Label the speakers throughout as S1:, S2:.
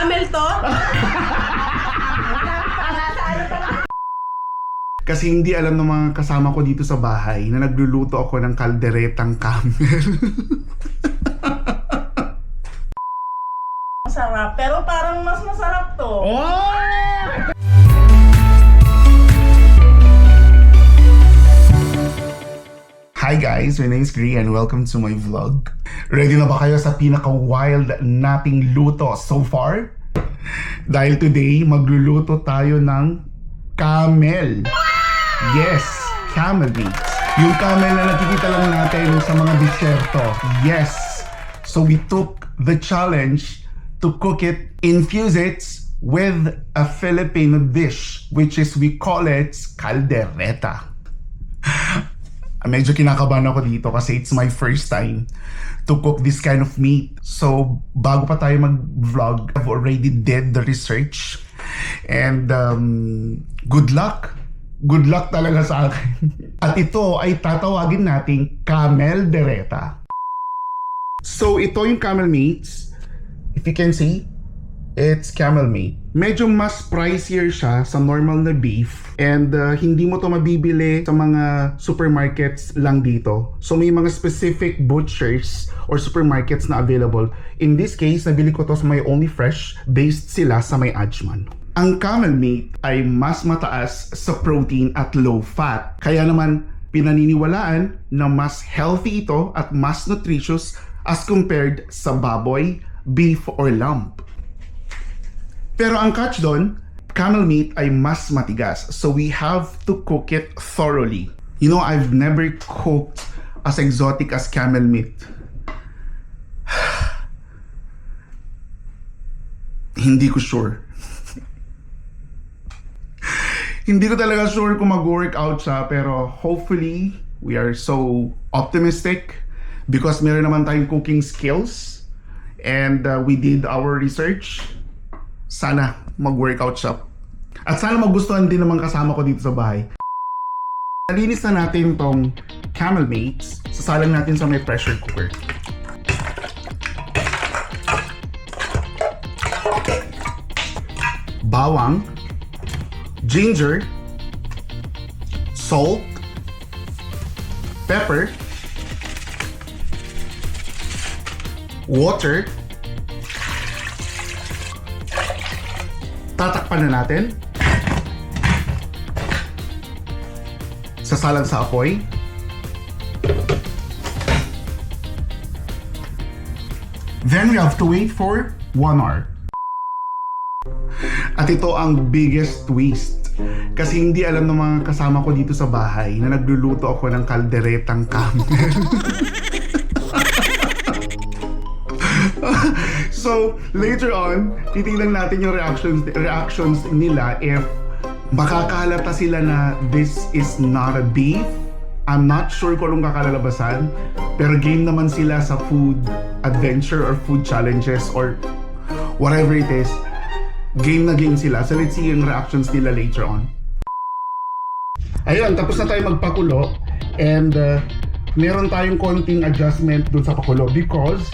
S1: camel to?
S2: Kasi hindi alam ng mga kasama ko dito sa bahay na nagluluto ako ng kalderetang camel.
S1: Masarap. Pero parang mas masarap to.
S2: Hi guys, my name is Gri and welcome to my vlog. Ready na ba kayo sa pinaka-wild nating luto so far? Dahil today, magluluto tayo ng camel. Yes, camel meat. Yung camel na nakikita lang natin sa mga disyerto. Yes. So we took the challenge to cook it, infuse it with a Filipino dish, which is we call it caldereta. Medyo kinakabahan ako dito kasi it's my first time to cook this kind of meat. So, bago pa tayo mag-vlog, I've already did the research. And um, good luck. Good luck talaga sa akin. At ito ay tatawagin nating camel dereta. So, ito yung camel meats. If you can see, it's camel meat. Medyo mas pricier siya sa normal na beef and uh, hindi mo to mabibili sa mga supermarkets lang dito. So may mga specific butchers or supermarkets na available. In this case, nabili ko to sa may Only Fresh based sila sa may Ajman. Ang camel meat ay mas mataas sa protein at low fat. Kaya naman pinaniniwalaan na mas healthy ito at mas nutritious as compared sa baboy, beef, or lamb. Pero ang catch doon, camel meat ay mas matigas. So we have to cook it thoroughly. You know, I've never cooked as exotic as camel meat. Hindi ko sure. Hindi ko talaga sure kung mag-workout siya pero hopefully we are so optimistic because meron naman tayong cooking skills and uh, we did our research sana mag-workout siya. At sana magustuhan din naman kasama ko dito sa bahay. Nalinis na natin tong camel mates. Sasalang natin sa may pressure cooker. Bawang, ginger, salt, pepper, water, tatakpan na natin. Sasalang sa apoy. Then we have to wait for 1 hour. At ito ang biggest twist. Kasi hindi alam ng mga kasama ko dito sa bahay na nagluluto ako ng kalderetang camel. So, later on, titingnan natin yung reactions reactions nila if makakahalata sila na this is not a beef. I'm not sure kung anong kakalalabasan. Pero game naman sila sa food adventure or food challenges or whatever it is. Game na game sila. So let's see yung reactions nila later on. Ayun, tapos na tayo magpakulo. And uh, meron tayong konting adjustment dun sa pakulo because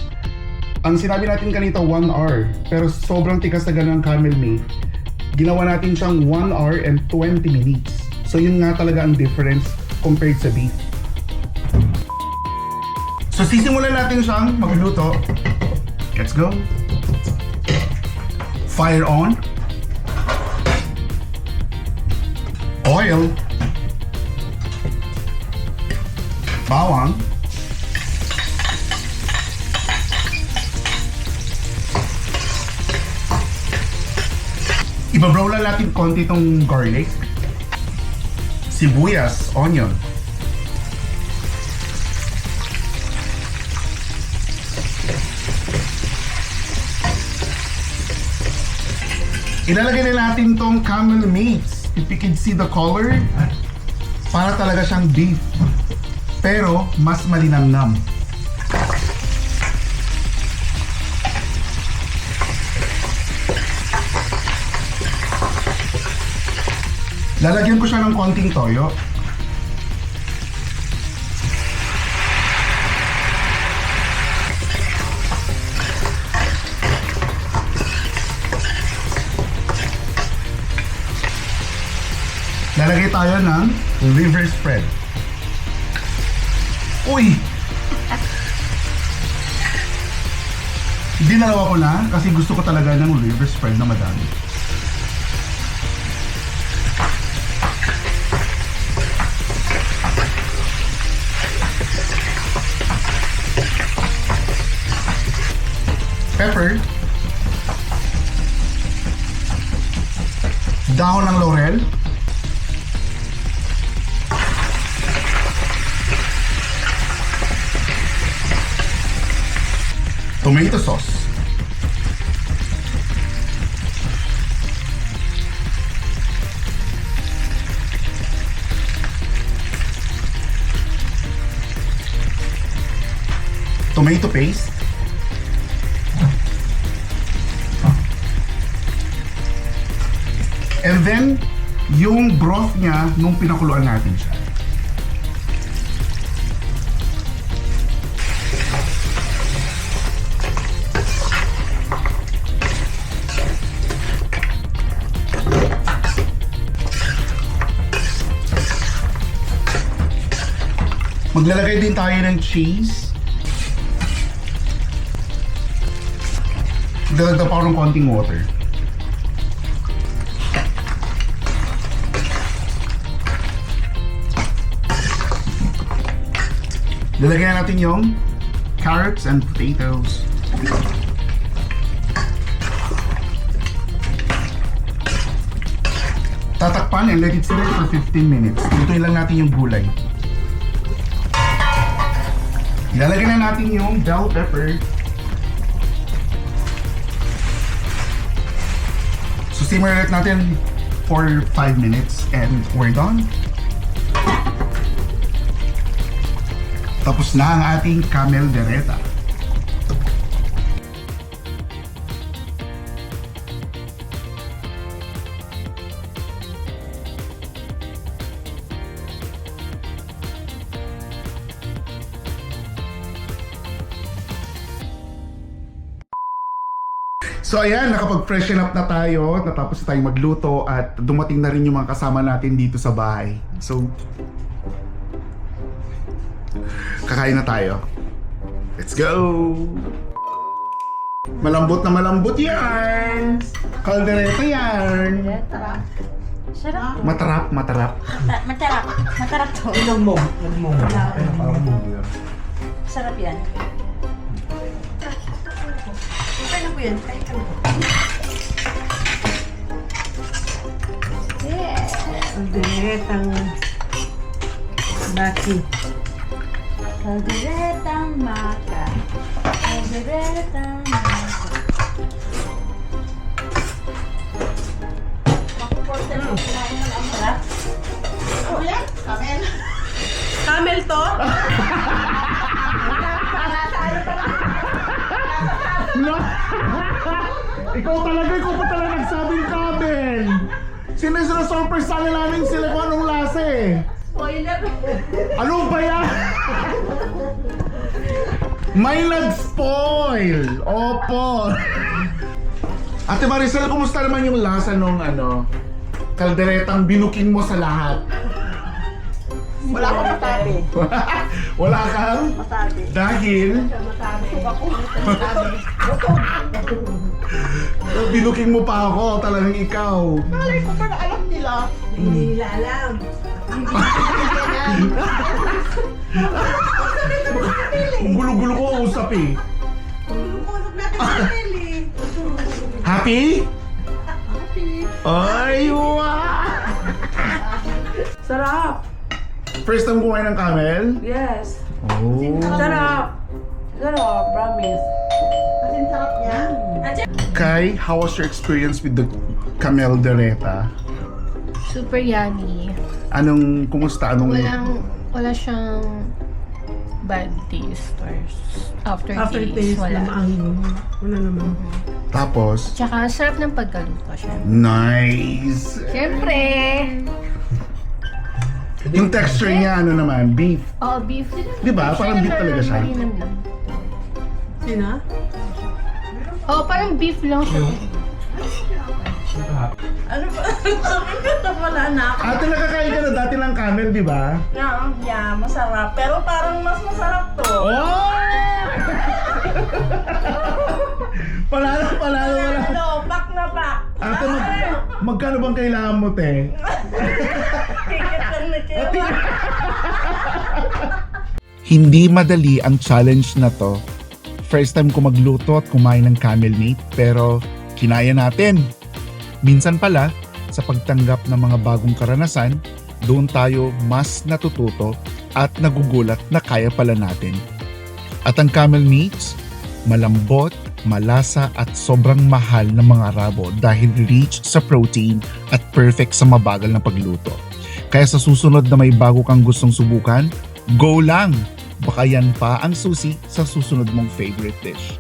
S2: ang sinabi natin kanito 1 hour pero sobrang tikas na ang camel meat ginawa natin siyang 1 hour and 20 minutes. So yun nga talaga ang difference compared sa beef. So sisimulan natin siyang magluto. Let's go. Fire on. Oil. Bawang Ibabrow lang natin konti itong garlic. Sibuyas, onion. Ilalagay na natin tong camel meats. If you can see the color, para talaga siyang beef. Pero, mas malinamnam. Lalagyan ko siya ng konting toyo. Lalagay tayo ng liver spread. Uy! Dinalawa ko na kasi gusto ko talaga ng liver spread na madami. Dahon ng laurel. Tomato sauce. Tomato paste. And then, yung broth niya nung pinakuluan natin siya. Maglalagay din tayo ng cheese. Dalagdag pa ako ng konting water. Lalagyan natin yung carrots and potatoes. Tatakpan and let it simmer for 15 minutes. Lutuin lang natin yung gulay. Ilalagay na natin yung bell pepper. So simmer natin for 5 minutes and we're done. Tapos na ang ating camel dereta. So ayan, nakapag-freshen up na tayo, natapos na tayong magluto at dumating na rin yung mga kasama natin dito sa bahay. So, kakain na tayo. Let's go! Malambot na malambot yan! Kaldereta yan!
S3: Sarap.
S2: Matarap, matarap.
S3: Ma- Matarap. Matarap to.
S4: Ilang mo? Ilang mo? Ayun, parang mo yan.
S3: Sarap yan.
S5: Okay na po yan. Kain ka na po.
S3: Yes.
S5: Ang diretang baki.
S3: Kalderetang maka. Kalderetang maka. Sarap.
S5: Camel to?
S2: No! ikaw talaga, ikaw pa talaga nagsabing yung sinasurprise sa namin sila kung anong lasa eh?
S3: Spoiler.
S2: Ano ba yan? May nag-spoil! Opo! Ate Maricel, kumusta naman yung lasa nung ano, kalderetang binuking mo sa lahat?
S5: Wala akong matabi.
S2: Wala kang?
S5: Matabi.
S2: Dahil
S5: Matabi. ako.
S2: binuking mo pa ako, talagang ikaw.
S5: Malay ko pa na alam nila. Hindi nila alam.
S2: Ang gulo-gulo ko usap eh.
S5: Natin sa Nelly.
S2: Happy?
S5: Happy.
S2: Ay, wow!
S5: Sarap.
S2: First time kumain ng camel?
S5: Yes.
S2: Oh.
S5: Sarap. Sarap. Promise. Kasi sarap niya.
S2: Kai, how was your experience with the camel dereta?
S6: Super yummy.
S2: Anong, kumusta? Anong,
S6: Walang, wala siyang bad taste or s- aftertaste.
S5: Aftertaste
S6: wala.
S5: na maango. Wala naman.
S2: tapos,
S6: Tsaka, sarap ng pagkaluto siya.
S2: nice!
S6: Siyempre!
S2: Yung texture niya, ano naman, beef.
S6: Oh, beef.
S2: Di ba? Parang beef talaga siya.
S6: Marinam lang.
S5: Sina?
S6: Oh, parang beef lang siya.
S1: Ano ba? Sabi ko na wala na ako.
S2: Ate, nakakain ka na dati ng camel, di ba?
S1: Yeah, yeah, masarap. Pero parang mas masarap to.
S2: Oh! palalo, palalo, wala.
S1: Ano, pak na pak.
S2: Ate, mag, magkano bang kailangan mo, te?
S1: Kikit lang na kayo.
S2: Hindi madali ang challenge na to. First time ko magluto at kumain ng camel meat, pero kinaya natin. Minsan pala, sa pagtanggap ng mga bagong karanasan, doon tayo mas natututo at nagugulat na kaya pala natin. At ang camel meats, malambot, malasa at sobrang mahal ng mga rabo dahil rich sa protein at perfect sa mabagal na pagluto. Kaya sa susunod na may bago kang gustong subukan, go lang! Baka yan pa ang susi sa susunod mong favorite dish.